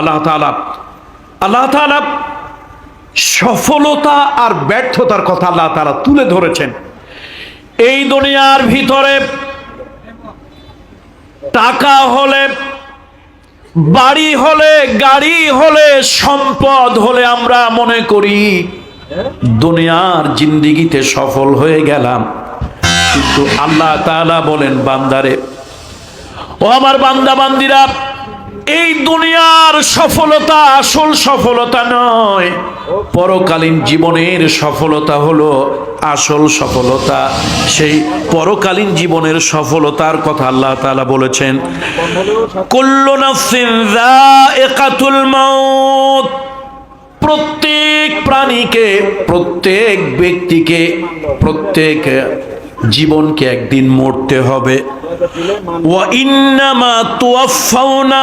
আল্লাহ আল্লাহ সফলতা আর ব্যর্থতার কথা আল্লাহ তাআলা তুলে ধরেছেন। এই দুনিয়ার ভিতরে টাকা হলে, বাড়ি হলে, গাড়ি হলে, সম্পদ হলে আমরা মনে করি দুনিয়ার জিন্দিগিতে সফল হয়ে গেলাম। কিন্তু আল্লাহ তাআলা বলেন, বান্দারে, ও আমার বান্দা বান্দিরা এই দুনিয়ার সফলতা আসল সফলতা নয়। পরকালীন জীবনের সফলতা হলো আসল সফলতা। সেই পরকালীন জীবনের সফলতার কথা আল্লাহ তাআলা বলেছেন, কুল্লু নাফসিন যায়িকাতুল মাউত। প্রত্যেক প্রাণীকে, প্রত্যেক ব্যক্তিকে, প্রত্যেক জীবনকে একদিন মরতে হবে। ওয়া ইন্নামা তুয়াফাউনা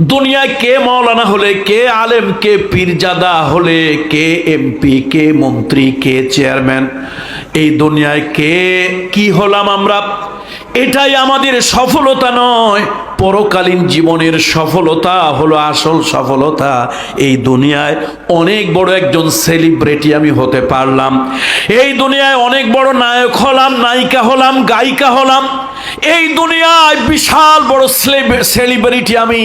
দুনিয়ায় কে মৌলানা হলে, কে আলেম, কে পীরজাদা হলে, কে এমপি, কে মন্ত্রী, কে চেয়ারম্যান, এই দুনিয়ায় কে, কি হলাম আমরা? এটাই আমাদের সফলতা নয়। পরকালীন জীবনের সফলতা হলো আসল সফলতা। এই দুনিয়ায় অনেক বড় একজন সেলিব্রিটি আমি হতে পারলাম। এই দুনিয়ায় অনেক বড় নায়ক হলাম, নায়িকা হলাম, গায়িকা হলাম। এই দুনিয়ায় বিশাল বড় সেলিব্রিটি আমি।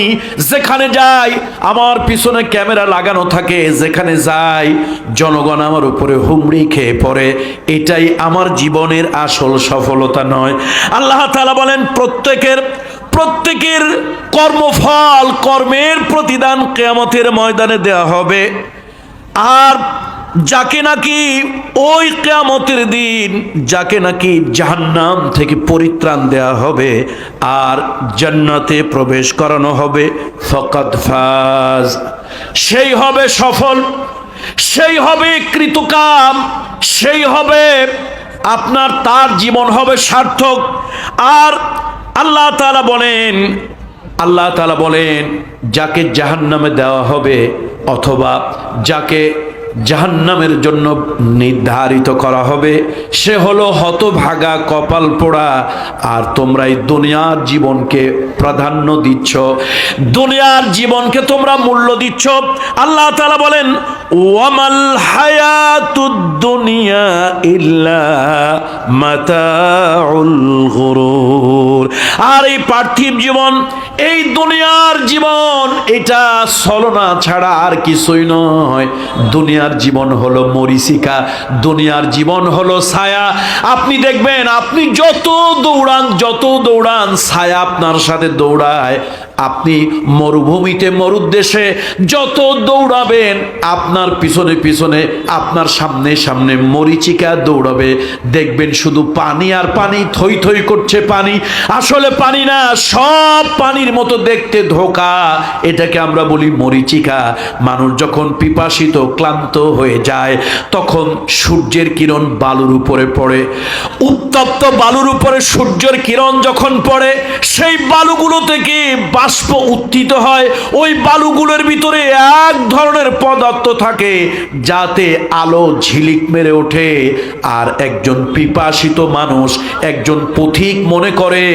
যেখানে যাই, আমার পিছনে ক্যামেরা লাগানো থাকে। যেখানে যাই, জনগণ আমার উপরে হুমড়ি খেয়ে পড়ে। এটাই আমার জীবনের আসল সফলতা নয়। আল্লাহ তালা বলেন, প্রত্যেকের প্রত্যেকের কর্মফল, কর্মের প্রতিদান কেয়ামতের ময়দানে দেওয়া হবে। আর যাকে নাকি ওই কেয়ামতের দিন, যাকে নাকি জাহান্নাম থেকে পরিত্রাণ দেয়া হবে, আর জান্নাতে প্রবেশ করানো হবে ফকাত ফাজ। সেই হবে সফল, সেই হবে কৃতকাম, সেই হবে আপনার তার জীবন হবে সার্থক। আর আল্লাহ তালা বলেন, আল্লাহ তালা বলেন, যাকে জাহান্নামে দেওয়া হবে অথবা যাকে জাহান্নামের জন্য নির্ধারিত করা হবে, সে হলো হতভাগা কপাল পোড়া। আর তোমরা এই দুনিয়ার জীবনকে প্রাধান্য দিচ্ছ। দুনিয়ার জীবনকে তোমরা মূল্য দিচ্ছ। আল্লাহ তালা বলেন ওয়ামাল হায়াতুদ দুনিয়া ইল্লা মাতাউল গুরুর। আর এই পার্থিব জীবন, এই দুনিয়ার জীবন, এটা ছলনা ছাড়া আর কিছুই নয়। দুনিয়ার জীবন হলো মরিচিকা, দুনিয়ার জীবন হলো ছায়া। আপনি দেখবেন, আপনি যত দৌড়ান যত দৌড়ান, ছায়া আপনার সাথে দৌড়ায়। আপনি মরুভূমিতে, মরুদ্দেশে যত দৌড়াবেন, আপনার পিছনে পিছনে, আপনার সামনে সামনে মরিচিকা দৌড়াবে। দেখবেন শুধু পানি আর পানি, থই থই করছে পানি। আসলে পানি না, সব পানির মতো দেখতে ধোকা। এটাকে আমরা বলি মরিচিকা। মানুষ যখন পিপাসিত, ক্লান্ত হয়ে যায়, তখন সূর্যের কিরণ বালুর উপরে পড়ে। উত্তপ্ত বালুর উপরে সূর্যের কিরণ যখন পড়ে, সেই বালুগুলো থেকে বাষ্প উত্থিত হয়। ওই বালুগুলোর ভিতরে এক ধরনের পদার্থ থাকে যাতে আলো ঝিলিক মেরে ওঠে। আর একজন পিপাসিত মানুষ, একজন পথিক মনে করে,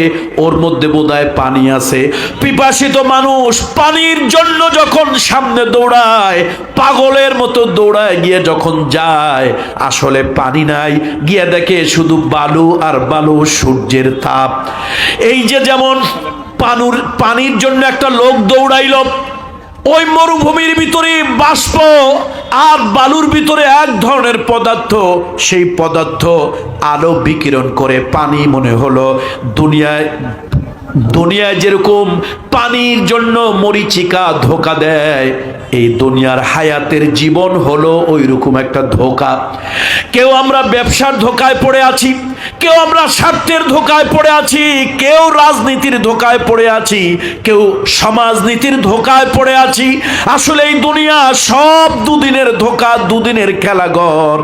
ওর মধ্যে বোধহয় পানি আছে। পিপাসিত মানুষ পানির জন্য যখন সামনে দৌড়ায়, পাগলের মতো দৌড়ায় গিয়ে যখন যায়, আসলে পানি নাই। গিয়ে দেখে শুধু বালু আর বালু সূর্যের তাপ। এই যে যেমন পানুর পানির জন্য একটা লোক দৌড়াইল ওই মরুভূমির ভিতরে বাষ্প আর বালুর ভিতরে এক ধরনের পদার্থ। সেই পদার্থ আলো বিকিরণ করে পানি মনে হলো। দুনিয়ায় দুনিয়ায় যেরকম পানির জন্য মরিচিকা ধোকা দেয়, এই দুনিয়ার হায়াতের জীবন হলো ওই রকম একটা ধোকা। কেউ আমরা ব্যবসার ধোকায় পড়ে আছি, কেউ আমরা স্বার্থের ধোকায় পড়ে আছি, কেউ রাজনীতির ধোকায় পড়ে আছি, কেউ সমাজনীতির ধোকায় পড়ে আছি। আসলে এই দুনিয়া সব দুদিনের ধোকা, দুদিনের খেলাঘর।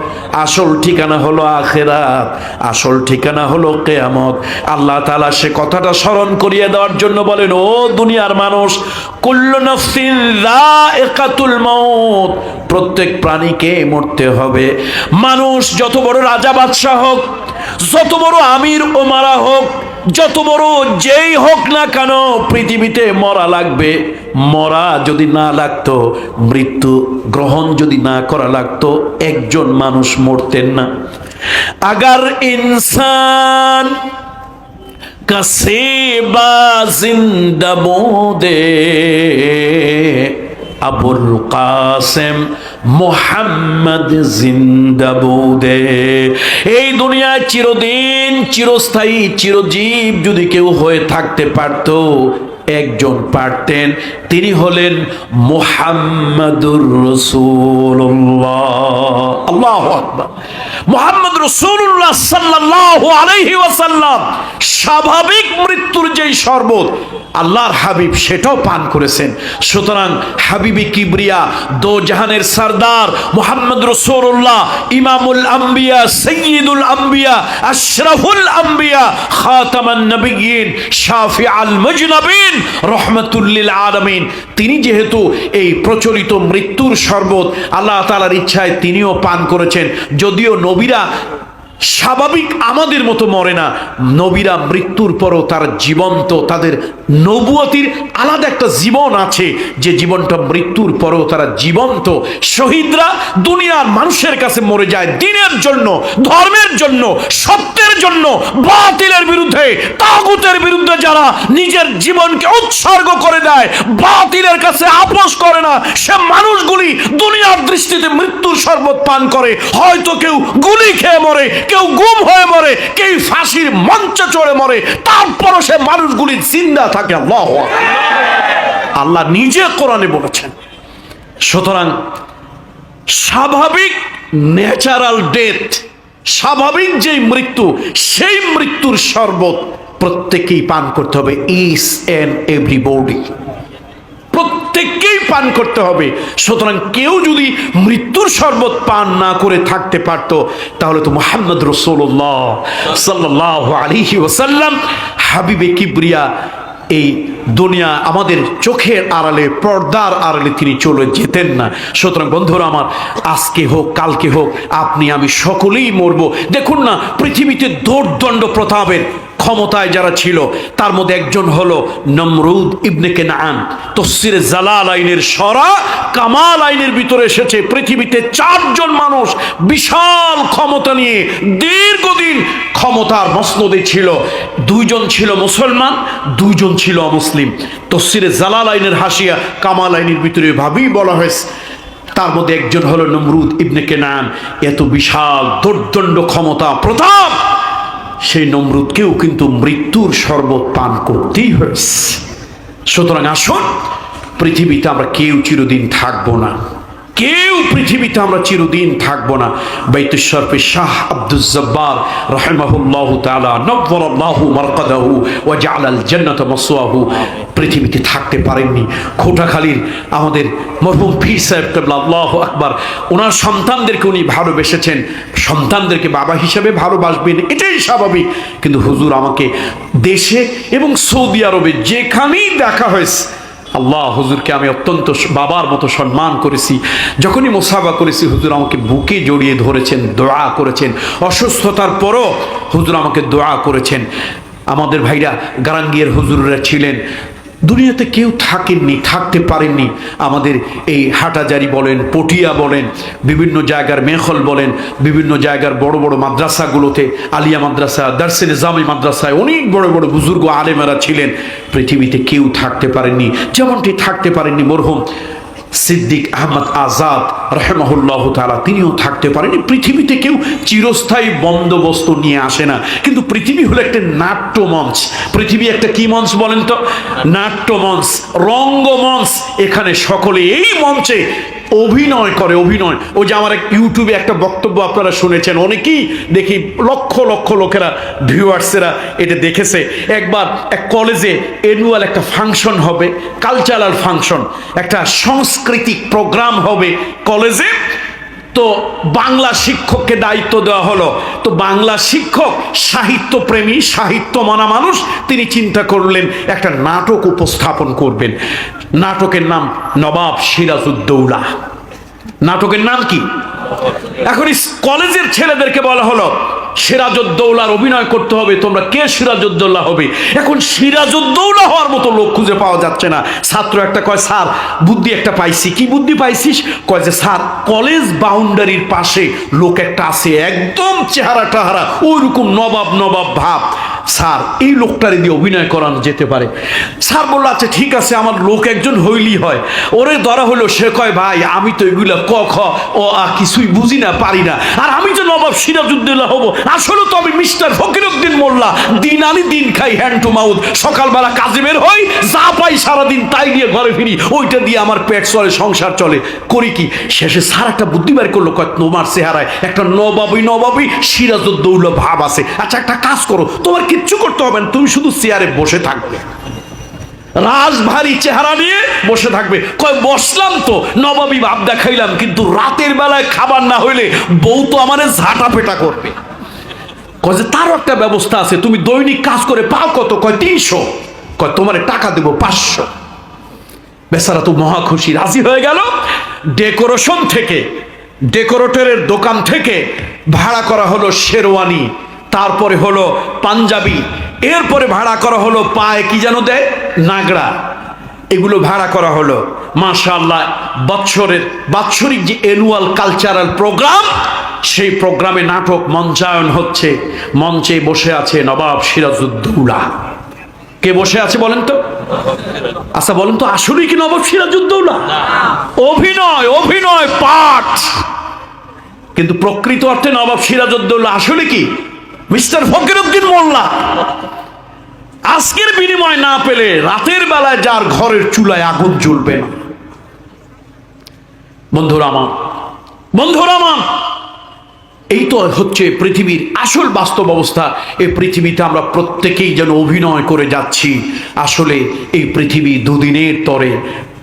আসল ঠিকানা হলো আখেরাত, আসল ঠিকানা হলো কেয়ামত। আল্লাহ তাআলা সে কথাটা স্মরণ করিয়ে দেওয়ার জন্য বলেন, ও দুনিয়ার মানুষ প্রত্যেক প্রাণীকে মরতে হবে। মানুষ যত বড় রাজা বাদশাহ হোক, যত বড় আমির ও মারা হোক, যত বড় যেই হোক না কেন, পৃথিবীতে মরা লাগবে। মরা যদি না লাগতো, মৃত্যু গ্রহণ যদি না করা লাগতো, একজন মানুষ মরতেন না। আগার ইনসান কসেবা জিন্দা মোদে। আবুল কাসেম মোহাম্মদ জিন্দাবুদে এই দুনিয়ায় চিরদিন, চিরস্থায়ী, চিরজীব যদি কেউ হয়ে থাকতে পারত একজন পারতেন, তিনি হলেন মোহাম্মদুর রসুল্লাহ আল্লাহ মোহাম্মদ রসুল্লাহ সাল্লাহ আলাইহি ওয়াসাল্লাম, স্বাভাবিক মৃত্যুর যেই শরবত, আল্লাহর হাবিব সেটাও পান করেছেন। সুতরাং হাবিবি কিবরিয়া দো জাহানের সরদার মোহাম্মদ রসুল্লাহ ইমামুল আম্বিয়া, সৈয়দুল আম্বিয়া, আশরাফুল আম্বিয়া, খাতামান নবিয়িন শাফি আল মুজনবিন রহমতুল্লিল আলমিন। তিনি যেহেতু এই প্রচলিত মৃত্যুর শরবত আল্লাহ তালার ইচ্ছায় তিনিও পান করেছেন, যদিও নবীরা স্বাভাবিক আমাদের মতো মরে না। নবীরা মৃত্যুর পরও তার জীবন্ত, তাদের নবুয়তির আলাদা একটা জীবন আছে। যে জীবনটা মৃত্যুর পরও তারা জীবন্ত। শহীদরা দুনিয়ার মানুষের কাছে মরে যায় দিনের জন্য, ধর্মের জন্য, সত্যের জন্য, বাতিলের বিরুদ্ধে, তাগুতের বিরুদ্ধে যারা নিজের জীবনকে উৎসর্গ করে দেয়, বাতিলের কাছে আপোষ করে না। সে মানুষগুলি দুনিয়ার দৃষ্টিতে মৃত্যুর শরবত পান করে। হয়তো কেউ গুলি খেয়ে মরে কেউ গুম হয়ে মরে, কেউ ফাঁসির মঞ্চে চড়ে মরে, তারপরও সে মানুষগুলি জিন্দা থাকে, আল্লাহ আল্লাহ নিজে কোরআনে বলেছেন, সুতরাং স্বাভাবিক ন্যাচারাল ডেথ, স্বাভাবিক যে মৃত্যু, সেই মৃত্যুর শরবত প্রত্যেকেই পান করতে হবে, ইস এন এভরিবডি। প্রত্যেককেই পান করতে হবে। সুতরাং কেউ যদি মৃত্যুর শরবত পান না করে থাকতে পারত, তাহলে তো মোহাম্মদ রসোল্লাহ সাল্লাহ আলিহি ওসাল্লাম হাবিবে কিবরিয়া এই দুনিয়া আমাদের চোখের আড়ালে, পর্দার আড়ালে তিনি চলে যেতেন না। সুতরাং বন্ধুরা আমার, আজকে হোক, কালকে হোক, আপনি, আমি সকলেই মরব। দেখুন না, পৃথিবীতে দৌর্দণ্ড প্রতাপের ক্ষমতায় যারা ছিল, তার মধ্যে একজন হলো নমরুদ ইবনে কেনান। তসির জালাল আইনের সরা, কামাল আইনের ভিতরে এসেছে পৃথিবীতে চারজন মানুষ বিশাল ক্ষমতা নিয়ে দীর্ঘদিন ক্ষমতার মসনদে ছিল। দুইজন ছিল মুসলমান, দুইজন ছিল অমুসলিম। তসিরে জালাল আইনের হাসিয়া, কামাল আইনের ভিতরে ভাবেই বলা হয়েছে। তার মধ্যে একজন হলো নমরুদ ইবনে কেনান। এত বিশাল দুর্দণ্ড ক্ষমতা প্রতাপ সেই নমরুদকেও কিন্তু মৃত্যুর শরবত পান করতেই হয়েছে। সুতরাং আসুন, পৃথিবীতে আমরা কেউ চিরদিন থাকব না। কেউ পৃথিবীতে আমরা চিরদিন থাকব না। বাইতুশরফে শাহ আব্দুল রহমাহুল্লাহ তাআলা নব্বরাল্লাহু মারকাদাহু ওয়া জাআলাল জান্নাত মাসওয়াহু পৃথিবীতে থাকতে পারেননি। খোটাখালীর আমাদের মরহুম পীর সাহেব কেবলা আল্লাহু আকবার, ওনার সন্তানদেরকে উনি ভালোবেসেছেন। সন্তানদেরকে বাবা হিসেবে ভালোবাসবেন, এটাই স্বাভাবিক। কিন্তু হুজুর, আমাকে দেশে এবং সৌদি আরবে যেখানেই দেখা হয়েছে আল্লাহ, হুজুরকে আমি অত্যন্ত বাবার মতো সম্মান করেছি। যখনই মোসাফা করেছি, হুজুর আমাকে বুকে জড়িয়ে ধরেছেন, দোয়া করেছেন। অসুস্থতার পরও হুজুর আমাকে দোয়া করেছেন। আমাদের ভাইরা, গারাঙ্গিয়ার হুজুররা ছিলেন। দুনিয়াতে কেউ থাকেননি, থাকতে পারেননি। আমাদের এই হাটাজারি বলেন, পটিয়া বলেন, বিভিন্ন জায়গার মেখল বলেন, বিভিন্ন জায়গার বড় বড় মাদ্রাসাগুলোতে, আলিয়া মাদ্রাসা দার্সেন জামি মাদ্রাসায় অনেক বড় বড় বুজুর্গ আলেমেরা ছিলেন। পৃথিবীতে কেউ থাকতে পারেননি, যেমনটি থাকতে পারেননি মরহুম সিদ্দিক আহমদ আজাদ। রহমহুল্লাহ তালা তিনিও থাকতে পারেনি পৃথিবীতে কেউ চিরস্থায়ী বন্দোবস্ত নিয়ে আসে না। কিন্তু পৃথিবী হলো একটা নাট্যমঞ্চ। পৃথিবী একটা কি মঞ্চ বলেন তো? নাট্যমঞ্চ, রঙ্গমঞ্চ। এখানে সকলে এই মঞ্চে অভিনয় করে, অভিনয়। ও যে আমার এক ইউটিউবে একটা বক্তব্য আপনারা শুনেছেন, অনেকেই দেখি লক্ষ লক্ষ লোকেরা, ভিউয়ার্সেরা এটা দেখেছে। একবার এক কলেজে অ্যানুয়াল একটা ফাংশন হবে কালচারাল ফাংশন একটা সাংস্কৃতিক প্রোগ্রাম হবে, কলেজে তো বাংলা শিক্ষককে দায়িত্ব দেওয়া হলো। তো বাংলা শিক্ষক সাহিত্য প্রেমী সাহিত্য মানা মানুষ, তিনি চিন্তা করলেন, একটা নাটক উপস্থাপন করবেন। নাটকের নাম নবাব সিরাজউদ্দৌলা। নাটকের নাম কি? এখন কলেজের ছেলেদেরকে বলা হলো সিরাজউদ্দৌলার অভিনয় করতে হবে, তোমরা কে সিরাজউদ্দৌলা হবে? এখন সিরাজউদ্দৌলা হওয়ার মতো লোক খুঁজে পাওয়া যাচ্ছে না। ছাত্র একটা কয়, স্যার, বুদ্ধি একটা পাইছি। কি বুদ্ধি পাইছিস? কয় যে, স্যার, কলেজ বাউন্ডারির পাশে লোক একটা আছে, একদম চেহারা টাহারা ওইরকম নবাব নবাব ভাব। স্যার, এই লোকটারে দিয়ে অভিনয় করানো যেতে পারে। স্যার বলল আচ্ছা ঠিক আছে, আমার লোক একজন হইলি হয়। ওরে ধরা হলো, সে কয়, ভাই, আমি তো এগুলো ক, খ, ও, আ, কিছুই বুঝি না, পারি না। আর আমি যে নবাব সিরাজউদ্দৌলা হব, আসলে তো আমি মিস্টার ফকিরউদ্দিন মোল্লা। দিন আনি দিন খাই হ্যান্ড টু মাউথ সকালবেলা কাজে বের হই, যা পাই সারাদিন তাই নিয়ে ঘরে ফিরি। ওইটা দিয়ে আমার পেট চলে, সংসার চলে। করি কি? শেষে স্যার একটা বুদ্ধি বের করল, কয়, তোমার চেহারায় একটা নবাবই নবাবী, সিরাজউদ্দৌলা ভাব আছে। আচ্ছা একটা কাজ করো, তোমার কিচ্ছু করতে হবে না। তুমি শুধু চেয়ারে বসে থাকবে। রাজভারী চেহারা নিয়ে বসে থাকবে। কয়, বসলাম তো, নবাবী ভাব দেখাইলাম, কিন্তু রাতের বেলায় খাবার না হইলে বউ তো আমার ঝাঁটা পেটা করবে। কয় যে, তারও একটা ব্যবস্থা আছে, তুমি দৈনিক কাজ করে পাও কত? কয়, তিনশো। কয়, তোমার টাকা দেবো পাঁচশো। বেচারা তো মহা খুশি, রাজি হয়ে গেল। ডেকোরেশন থেকে, ডেকোরেটরের দোকান থেকে ভাড়া করা হলো শেরওয়ানি। তারপরে হলো পাঞ্জাবি এরপরে ভাড়া করা হলো পায়ে কি যেন দেয়? নাগড়া। এগুলো ভাড়া করা হলো। মাশাআল্লাহ বৎসরের বাৎসরিক যে অ্যানুয়াল কালচারাল প্রোগ্রাম সেই প্রোগ্রামে নাটক মঞ্চায়ন হচ্ছে। মঞ্চে বসে আছে নবাব সিরাজউদ্দৌলা। কে বসে আছে বলেন তো? আচ্ছা বলেন তো আসলেই কি নবাব সিরাজউদ্দৌলা? অভিনয় অভিনয় পাঠ। কিন্তু প্রকৃত অর্থে নবাব সিরাজউদ্দৌলা আসলে কি? মিস্টার ফকিরউদ্দিন মোল্লা, আজকের বিনিময় না পেলে রাতের বেলায় যার ঘরের চুলায় আগুন জ্বলবে না। বন্ধুরা আমার বন্ধুরা আমার, এই তো হচ্ছে পৃথিবীর আসল বাস্তব অবস্থা। এই পৃথিবীতে আমরা প্রত্যেকেই যেন অভিনয় করে যাচ্ছি। আসলে এই পৃথিবী দুদিনের তরে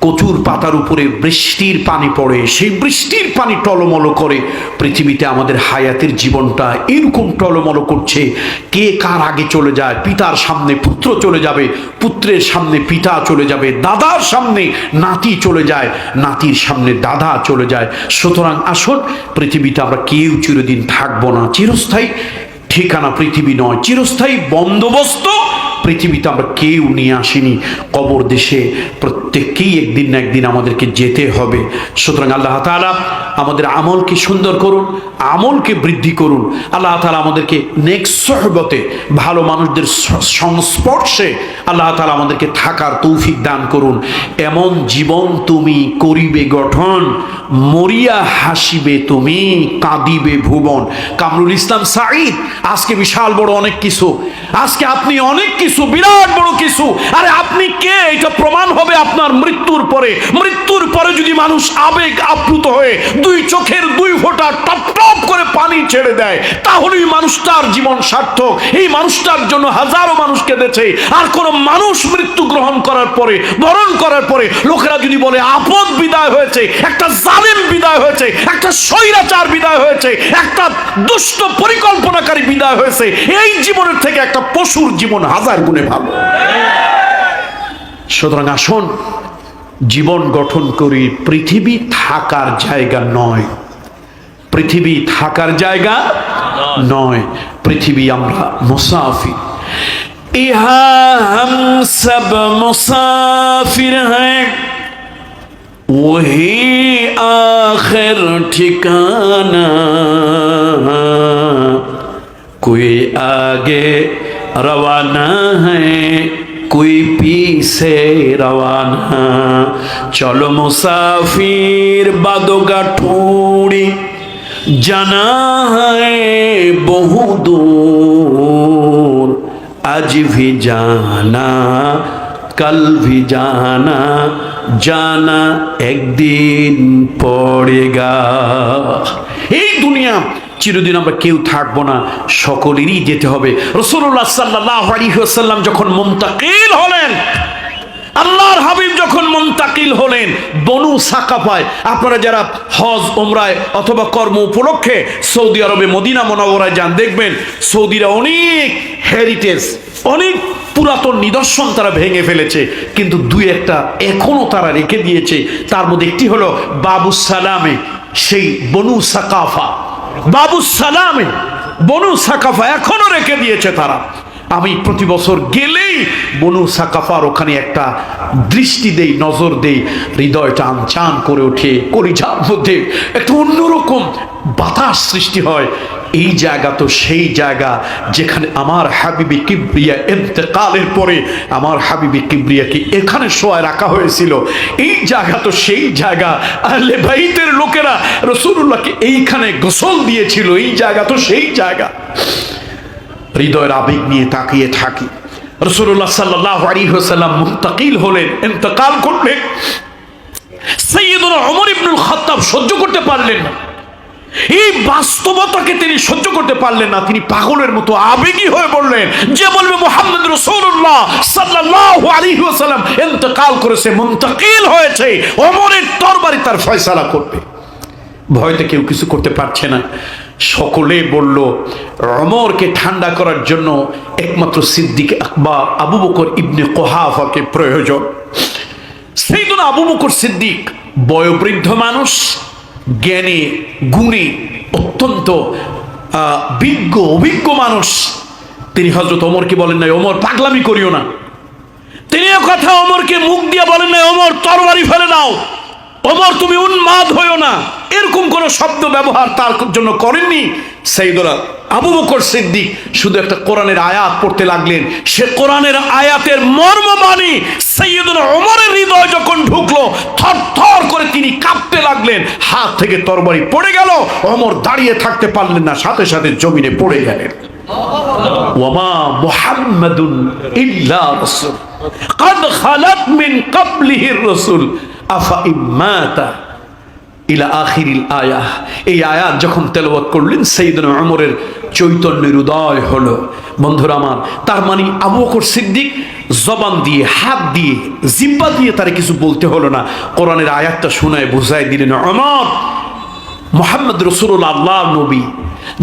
কচুর পাতার উপরে বৃষ্টির পানি পড়ে, সেই বৃষ্টির পানি টলমল করে। পৃথিবীতে আমাদের হায়াতের জীবনটা এরকম টলমল করছে, কে কার আগে চলে যায়? পিতার সামনে পুত্র চলে যাবে, পুত্রের সামনে পিতা চলে যাবে, দাদার সামনে নাতি চলে যায়, নাতির সামনে দাদা চলে যায়। সুতরাং আসুন, পৃথিবীতে আমরা কেউ চিরদিন থাকব না। চিরস্থায়ী ঠিকানা পৃথিবী নয়, চিরস্থায়ী বন্দোবস্ত পৃথিবীতে আমরা কেউ নিয়ে আসিনি। কবর দেশে প্রত্যেককেই একদিন না একদিন আমাদেরকে যেতে হবে। সুতরাং আল্লাহ তালা আমাদের আমলকে সুন্দর করুন, আমলকে বৃদ্ধি করুন। আল্লাহ তালা আমাদেরকে নেক্সট সহবতে, ভালো মানুষদের সংস্পর্শে আল্লাহ তালা আমাদেরকে থাকার তৌফিক দান করুন। এমন জীবন তুমি করিবে গঠন, মরিয়া হাসিবে তুমি, কাঁদিবে ভুবন। কামরুল ইসলাম সাঈদ, আজকে বিশাল বড় অনেক কিছু। আজকে আপনি অনেক কিছু বিরাট বড় কিছু। আরে আপনি কে? এটা প্রমাণ হবে আপনার মৃত্যুর পরে। মৃত্যুর পরে যদি মানুষ আবেগ আপ্লুত হয়ে দুই চোখের দুই ফোঁটা টপ টপ করে পানি ছেড়ে দেয়, তাহলেই মানুষটার জীবন সার্থক। এই মানুষটার জন্য হাজারো মানুষ কেঁদেছে। আর কোন মানুষ মৃত্যু গ্রহণ করার পরে, বরণ করার পরে, লোকেরা যদি বলে, আপদ বিদায় হয়েছে, একটা জালিম বিদায় হয়েছে, একটা স্বৈরাচার বিদায় হয়েছে, একটা দুষ্ট পরিকল্পনাকারী বিদায় হয়েছে। এই জীবনের থেকে একটা পশুর জীবন হাজার গুণে ভালো সুতরাং আসুন, জীবন গঠন করি, পৃথিবী থাকার জায়গা নয়। পৃথিবী থাকার জায়গা নয়। পৃথিবী আমরা মুসাফির। ইহা হম সব মুসাফির হ্যাঁ। ওহি আখের ঠিকানা। কোই আগে रवाना है कोई पीछे रवाना चलो मुसाफिर बादोगा ठोड़ी जाना है বহু दूर आज भी जाना कल भी जाना जाना একদিন পড়েগা এই দুনিয়া চিরদিন আমরা কেউ থাকব না, সকলেরই যেতে হবে। রসুল্লাহ সাল্লাহ আলিহাসাল্লাম যখন মুমতাকিল হলেন, আল্লাহর হাবিব যখন মুন্তাকিল হলেন, বনু সাকাফায়, আপনারা যারা হজ ওমরায় অথবা কর্ম উপলক্ষে সৌদি আরবে মদিনা মনোবরায় যান, দেখবেন সৌদিরা অনেক হেরিটেজ অনেক পুরাতন নিদর্শন তারা ভেঙে ফেলেছে, কিন্তু দুই একটা এখনও তারা রেখে দিয়েছে। তার মধ্যে একটি হলো বাবু সালামে, সেই বনু সাকাফা। বাবু সালামে বনু সাকাফা এখনও রেখে দিয়েছে তারা। আমি প্রতি বছর গেলেই বনু সাকাফার ওখানে একটা দৃষ্টি দেই, নজর দেই হৃদয়টা আনচান করে ওঠে কলিজার মধ্যে একটা অন্যরকম বাতাস সৃষ্টি হয়। এই জায়গা তো সেই জায়গা যেখানে আমার হাবিবি কিবরিয়া এতেকালের পরে আমার হাবিবি কিবরিয়াকে এখানে শোয়ায় রাখা হয়েছিল। এই জায়গা তো সেই জায়গা। আহলে বাইতের লোকেরা রসুল্লাহকে এইখানে গোসল দিয়েছিল। এই জায়গা তো সেই জায়গা। হৃদয়ের আবেগ নিয়ে তাকিয়ে থাকি। রসুল্লাহ সাল্লাহ আলী হোসাল্লাম মুন্তাকিল হলেন, ইন্তকাল করলেন। সৈয়দুল অমর ইবনুল খত্তাব সহ্য করতে পারলেন না। এই বাস্তবতাকে তিনি সহ্য করতে পারলেন না। তিনি পাগলের মতো আবেগী হয়ে বললেন, যে বলবে মোহাম্মদ রসুল্লাহ সাল্লাহ আলী ওসাল্লাম ইন্তকাল করেছে, মুন্তাকিল হয়েছে, অমরের তরবারি তার ফয়সালা করবে। ভয়তে কেউ কিছু করতে পারছে না। সকলে বলল, অমরকে ঠান্ডা করার জন্য একমাত্র সিদ্দিক আকবর, আবু বকর ইবনে কোহাফাকে প্রয়োজন। সেই জন্য আবু বকর সিদ্দিক বয়োবৃদ্ধ মানুষ জ্ঞানে, গুণী, অত্যন্ত বিজ্ঞ, অভিজ্ঞ মানুষ। তিনি হজরত ওমরকে বলেন, নাই অমর পাগলামি করিও না। তিনি কথা অমরকে মুখ দিয়ে বলেন, নাই অমর তরবারি ফেলে নাও অমর তুমি উন্মাদ হইও না। এরকম কোন শব্দ ব্যবহার তার জন্য করেননি সেইদরা আবু বকর সিদ্দিক শুধু একটা কোরআনের আয়াত পড়তে লাগলেন সে কোরআনের আয়াতের মর্ম বাণী সৈয়দুল ওমরের হৃদয় যখন ঢুকলো থর থর করে তিনি কাঁপতে লাগলেন হাত থেকে তরবারি পড়ে গেল ওমর দাঁড়িয়ে থাকতে পারলেন না সাথে সাথে জমিনে পড়ে গেলেন ওমা মুহাম্মাদুন ইল্লা রাসূল قد خلت من قبله الرسل আফা ইমাতা ইলা আখিরিল আয়া এই আয়াত যখন তেলবত করলেন সেইদিন অমরের চৈতন্যের উদয় হলো। বন্ধুরা আমার, তার মানে আবু বকর সিদ্দিক জবান দিয়ে, হাত দিয়ে, জিব্বা দিয়ে তারা কিছু বলতে হলো না। কোরআনের আয়াতটা শোনায় বুঝাই দিলেন অমর মোহাম্মদ রসুল আল্লাহ নবী।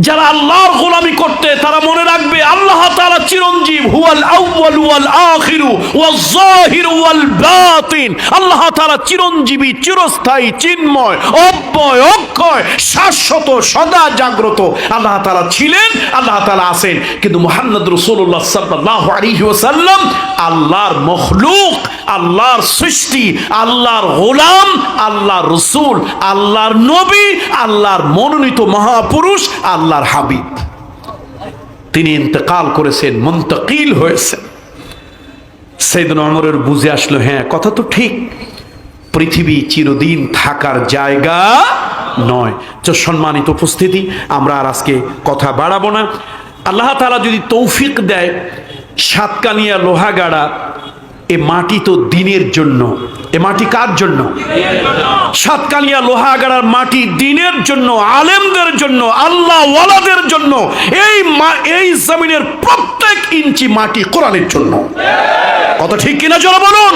যারা আল্লাহর গোলামি করতে, তারা মনে রাখবে আল্লাহ তাআলা চিরঞ্জীব, হুয়াল আউয়াল ওয়াল আখিরু ওয়াল জাহিরু ওয়াল বাতিন। আল্লাহ তাআলা চিরঞ্জীবী, চিরস্থায়ী, চিন্ময়, অব্যয়, অক্ষয়, শাশ্বত, সদা জাগ্রত। আল্লাহ তাআলা ছিলেন, আল্লাহ তাআলা আছেন। কিন্তু মুহাম্মদ রাসূলুল্লাহ সাল্লাল্লাহু আলাইহি ওয়াসাল্লাম আল্লাহর মখলুক, আল্লাহর সৃষ্টি, আল্লাহর গোলাম, আল্লাহর রসুল, আল্লাহর নবী, আল্লাহর মনোনীত মহাপুরুষ আল্লাহর হাবিব। তিনি ইন্তেকাল করেছেন, মন্তকিল হয়েছেন। সেদিন অমরের বুঝে আসলো হ্যাঁ কথা তো ঠিক। পৃথিবী চিরদিন থাকার জায়গা নয়। তো সম্মানিত উপস্থিতি, আমরা আর আজকে কথা বাড়াবো না। আল্লাহ তাআলা যদি তৌফিক দেয়, সাতকানিয়া লোহাগাড়া এ মাটি তো দিনের জন্য। এ মাটি কার জন্য? সাতকালিয়া লোহাগাড়ার মাটি দিনের জন্য, আলেমদের জন্য, আল্লাহ ওয়ালাদের জন্য। এই এই জমিনের প্রত্যেক ইঞ্চি মাটি কোরআনের জন্য। কত ঠিক কিনা জোরে বলুন?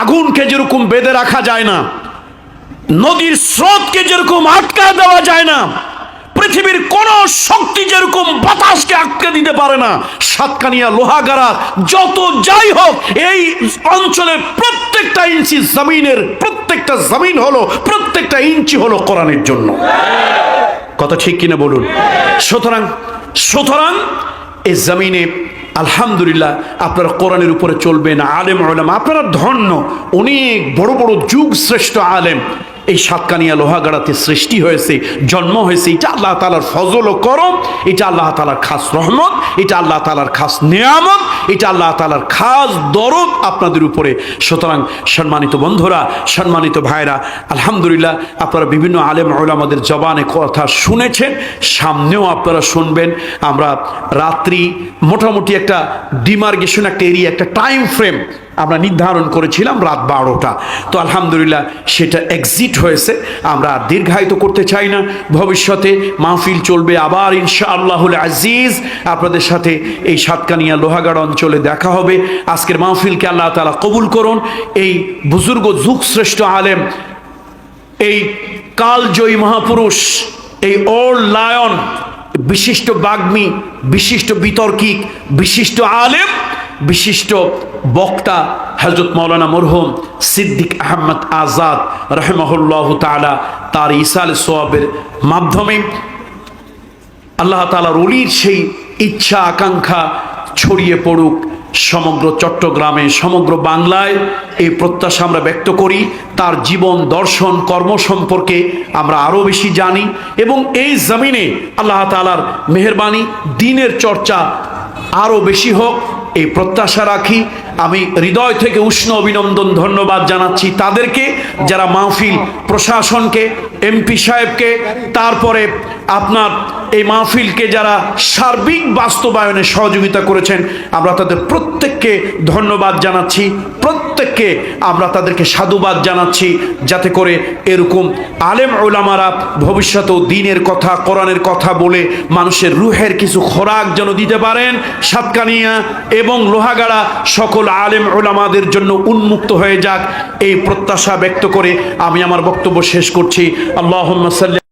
আগুনকে যেরকম বেঁধে রাখা যায় না, নদীর স্রোতকে যেরকম আটকা দেওয়া যায় না পৃথিবীর কোন শক্তি যেরকম বাতাসকে আটকে দিতে পারে না, সাতকানিয়া, লোহাগাড়া, যত যাই হোক, এই অঞ্চলের প্রত্যেকটা ইঞ্চি জমিনের প্রত্যেকটা জমিন হলো, প্রত্যেকটা ইঞ্চি হলো কোরআনের জন্য। কথা ঠিক কিনা বলুন? সুতরাং সুতরাং এই জমিনে আলহামদুলিল্লাহ আপনারা কোরআনের উপরে চলবেন, আলেম আলেম আপনারা ধন্য, অনেক বড় বড় যুগ শ্রেষ্ঠ আলেম। এই সাতকানিয়া লোহাগাড়াতে সৃষ্টি হয়েছে, জন্ম হয়েছে, এটা আল্লাহ তালার ফজল ও করম, এটা আল্লাহ তালার খাস রহমত, এটা আল্লাহ তালার খাস নিয়ামত, এটা আল্লাহ তালার খাস দরদ আপনাদের উপরে। সুতরাং সম্মানিত বন্ধুরা, সম্মানিত ভাইরা, আলহামদুলিল্লাহ আপনারা বিভিন্ন আলেম আমাদের জবানে কথা শুনেছেন, সামনেও আপনারা শুনবেন। আমরা রাত্রি মোটামুটি একটা ডিমার্গেশন একটা এরিয়া, একটা টাইম ফ্রেম আমরা নির্ধারণ করেছিলাম রাত বারোটা। তো আলহামদুলিল্লাহ সেটা এক্সিট হয়েছে। আমরা দীর্ঘায়িত করতে চাই না। ভবিষ্যতে মাহফিল চলবে আবার ইনশা আল্লাহুল আজিজ। আপনাদের সাথে এই সাতকানিয়া লোহাগাড় অঞ্চলে দেখা হবে। আজকের মাহফিলকে আল্লাহ তালা কবুল করুন। এই বুজুর্গ যুগ শ্রেষ্ঠ আলেম, এই কালজয়ী মহাপুরুষ, এই ওল্ড লায়ন, বিশিষ্ট বাগ্মী, বিশিষ্ট বিতর্কিক, বিশিষ্ট আলেম বিশিষ্ট বক্তা হজরত মৌলানা মরহুম সিদ্দিক আহমদ আজাদ রহমহুল্লাহ তালা তার ইসাল সোয়াবের মাধ্যমে আল্লাহ তালার অলির সেই ইচ্ছা আকাঙ্ক্ষা ছড়িয়ে পড়ুক। সমগ্র চট্টগ্রামে, সমগ্র বাংলায় এই প্রত্যাশা আমরা ব্যক্ত করি। তার জীবন, দর্শন, কর্ম সম্পর্কে আমরা আরও বেশি জানি এবং এই জমিনে আল্লাহ তালার মেহরবানি, দিনের চর্চা আরও বেশি হোক। এই প্রত্যাশা রাখি, আমি হৃদয় থেকে উষ্ণ অভিনন্দন, ধন্যবাদ জানাচ্ছি তাদেরকে, যারা মাহফিল প্রশাসনকে, এমপি সাহেবকে, তারপরে আপনার এই মাহফিলকে যারা সার্বিক বাস্তবায়নে সহযোগিতা করেছেন, আমরা তাদের প্রত্যেককে ধন্যবাদ জানাচ্ছি, প্রত্যেককে আমরা তাদেরকে সাধুবাদ জানাচ্ছি, যাতে করে এরকম আলেম ওলামারা ভবিষ্যতেও দিনের কথা, কোরআনের কথা বলে মানুষের রুহের কিছু খোরাক যেন দিতে পারেন। সাতকানিয়া এবং লোহাগাড়া সকল আলেম ওলামাদের জন্য উন্মুক্ত হয়ে যাক, এই প্রত্যাশা ব্যক্ত করে আমি আমার বক্তব্য শেষ করছি। আল্লাহ সাল্লি